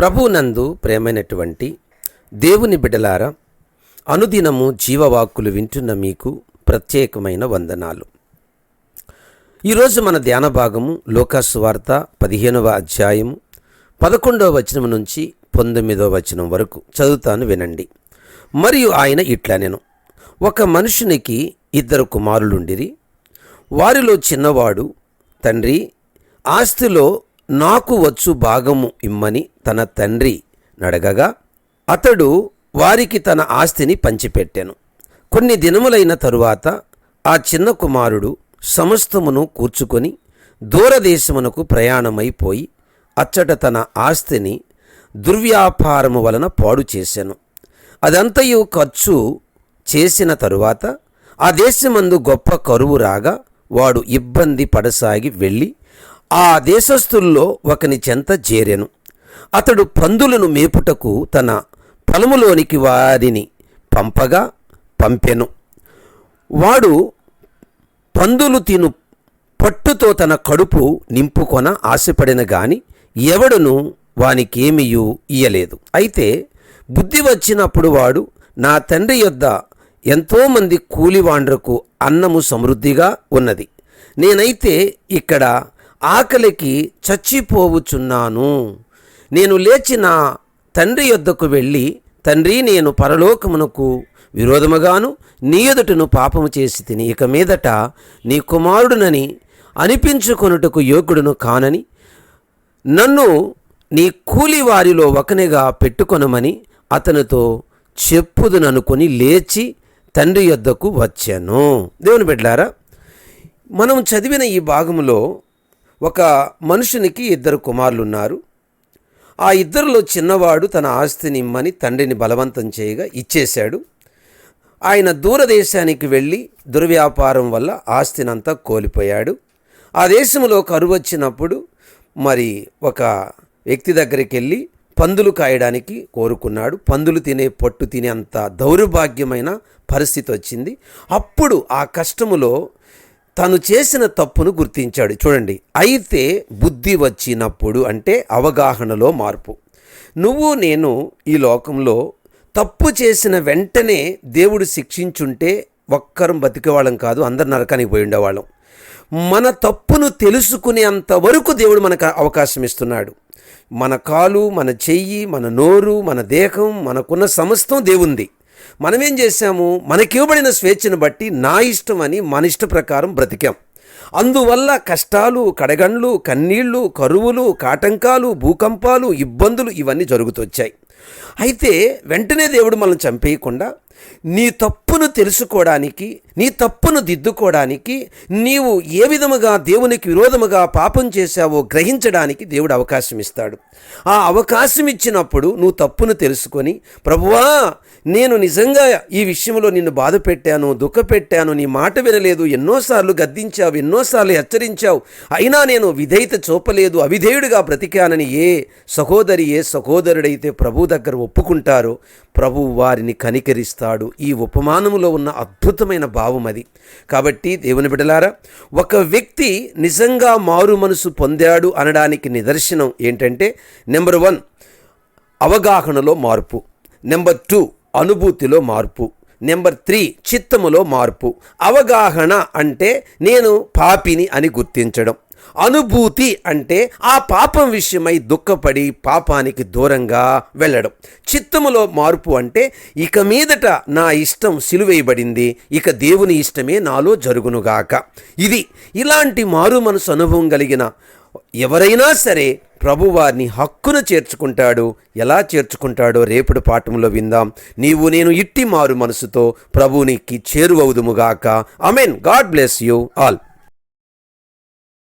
ప్రభునందు ప్రేమైనటువంటి దేవుని బిడలారా అనుదినము జీవవాక్కులు వింటున్న మీకు ప్రత్యేకమైన వందనాలు. ఈరోజు మన ధ్యాన భాగము లోకాసు వార్త పదిహేనవ అధ్యాయము పదకొండవ వచనం నుంచి పంతొమ్మిదవ వచనం వరకు చదువుతాను వినండి. మరియు ఆయన ఇట్లా నేను ఒక మనుషునికి ఇద్దరు కుమారులుండిరి వారిలో చిన్నవాడు తండ్రి ఆస్తిలో నాకు వచ్చు భాగము ఇమ్మని తన తండ్రి నడగగా అతడు వారికి తన ఆస్తిని పంచిపెట్టాను. కొన్ని దినములైన తరువాత ఆ చిన్న కుమారుడు సమస్తమును కూర్చుకొని దూరదేశమునకు ప్రయాణమైపోయి అచ్చట తన ఆస్తిని దుర్వ్యాపారము వలన పాడు చేశాను అదంతయు ఖర్చు చేసిన తరువాత ఆ దేశమందు గొప్ప కరువు రాగా వాడు ఇబ్బంది పడసాగి వెళ్ళి ఆ దేశస్థుల్లో ఒకని చెంత చేరెను. అతడు పందులను మేపుటకు తన పొలములోనికి వారిని పంపగా పంపెను. వాడు పందులు తిను పట్టుతో తన కడుపు నింపుకొన ఆశపడిన గాని ఎవడును వానికేమియూ ఇయ్యలేదు. అయితే బుద్ధి వచ్చినప్పుడు వాడు నా తండ్రి యొద్ద ఎంతోమంది కూలివాండ్రకు అన్నము సమృద్ధిగా ఉన్నది. నేనైతే ఇక్కడ ఆకలికి చచ్చిపోవుచున్నాను. నేను లేచి నా తండ్రి యొద్దకు వెళ్ళి తండ్రి నేను పరలోకమునకు విరోధముగాను నీ ఎదుటను పాపము చేసి తిని ఇక మీదట నీ కుమారుడునని అనిపించుకొనుటకు యోగ్యుడును కానని నన్ను నీ కూలివారిలో ఒకనిగా పెట్టుకొనమని అతనితో చెప్పుదుననుకొని లేచి తండ్రి యొద్దకు వచ్చాను. దేవుని బిడ్డారా మనం చదివిన ఈ భాగంలో ఒక మనుషునికి ఇద్దరు కుమారులు ఉన్నారు ఆ ఇద్దరిలో చిన్నవాడు తన ఆస్తిని ఇమ్మని తండ్రిని బలవంతం చేయగా ఇచ్చేశాడు. ఆయన దూరదేశానికి వెళ్ళి దుర్వ్యాపారం వల్ల ఆస్తినంతా కోల్పోయాడు. ఆ దేశంలో కరువు వచ్చినప్పుడు మరి ఒక వ్యక్తి దగ్గరికి వెళ్ళి పందులు కాయడానికి కోరుకున్నాడు. పందులు తినే పొట్టు తినే అంత దౌర్భాగ్యమైన పరిస్థితి వచ్చింది. అప్పుడు ఆ కష్టములో తను చేసిన తప్పును గుర్తించాడు. చూడండి అయితే బుద్ధి వచ్చినప్పుడు అంటే అవగాహనలో మార్పు. నువ్వు నేను ఈ లోకంలో తప్పు చేసిన వెంటనే దేవుడు శిక్షించుంటే ఒక్కరం బతికేవాళ్ళం కాదు అందరు నరకానికి పోయి ఉండేవాళ్ళం. మన తప్పును తెలుసుకునేంత వరకు దేవుడు మనకు అవకాశం ఇస్తున్నాడు. మన కాలు మన చెయ్యి మన నోరు మన దేహం మనకున్న సమస్తం దేవుంది. మనమేం చేశాము? మనకివ్వబడిన స్వేచ్ఛను బట్టి నా ఇష్టం అని మన ఇష్ట ప్రకారం బ్రతికాం. అందువల్ల కష్టాలు కడగండ్లు కన్నీళ్ళు కరువులు కాటంకాలు భూకంపాలు ఇబ్బందులు ఇవన్నీ జరుగుతొచ్చాయి. అయితే వెంటనే దేవుడు మనల్ని చంపేయకుండా నీ తప్పు తప్పును తెలుసుకోవడానికి నీ తప్పును దిద్దుకోవడానికి నీవు ఏ విధముగా దేవునికి విరోధముగా పాపం చేశావో గ్రహించడానికి దేవుడు అవకాశం ఇస్తాడు. ఆ అవకాశం ఇచ్చినప్పుడు నువ్వు తప్పును తెలుసుకొని ప్రభువా నేను నిజంగా ఈ విషయంలో నిన్ను బాధ పెట్టాను దుఃఖ పెట్టాను నీ మాట వినలేదు ఎన్నోసార్లు గద్దించావు ఎన్నోసార్లు హెచ్చరించావు. అయినా నేను విధేయత చూపలేదు అవిధేయుడిగా బ్రతికానని ఏ సహోదరి ఏ సహోదరుడైతే ప్రభు దగ్గర ఒప్పుకుంటారో ప్రభు వారిని కనికరిస్తాడు. ఈ ఉపమా ఉపమానములో ఉన్న అద్భుతమైన భావం అది. కాబట్టి దేవుని బిడలారా ఒక వ్యక్తి నిజంగా మారు మనసు పొందాడు అనడానికి నిదర్శనం ఏంటంటే నెంబర్ వన్ అవగాహనలో మార్పు. నెంబర్ టూ అనుభూతిలో మార్పు. నెంబర్ త్రీ చిత్తములో మార్పు. అవగాహన అంటే నేను పాపిని అని గుర్తించడం. అనుభూతి అంటే ఆ పాపం విషయమై దుఃఖపడి పాపానికి దూరంగా వెళ్ళడం. చిత్తములో మార్పు అంటే ఇక మీదట నా ఇష్టం సిలువేయబడింది ఇక దేవుని ఇష్టమే నాలో జరుగునుగాక. ఇది ఇలాంటి మారు మనసు అనుభవం కలిగిన ఎవరైనా సరే ప్రభువారిని హక్కున చేర్చుకుంటాడు. ఎలా చేర్చుకుంటాడో రేపటి పాఠంలో విందాం. నీవు నేను ఇట్టి మారు మనసుతో ప్రభునికి చేరువవుదుముగాక. Amen God bless you all.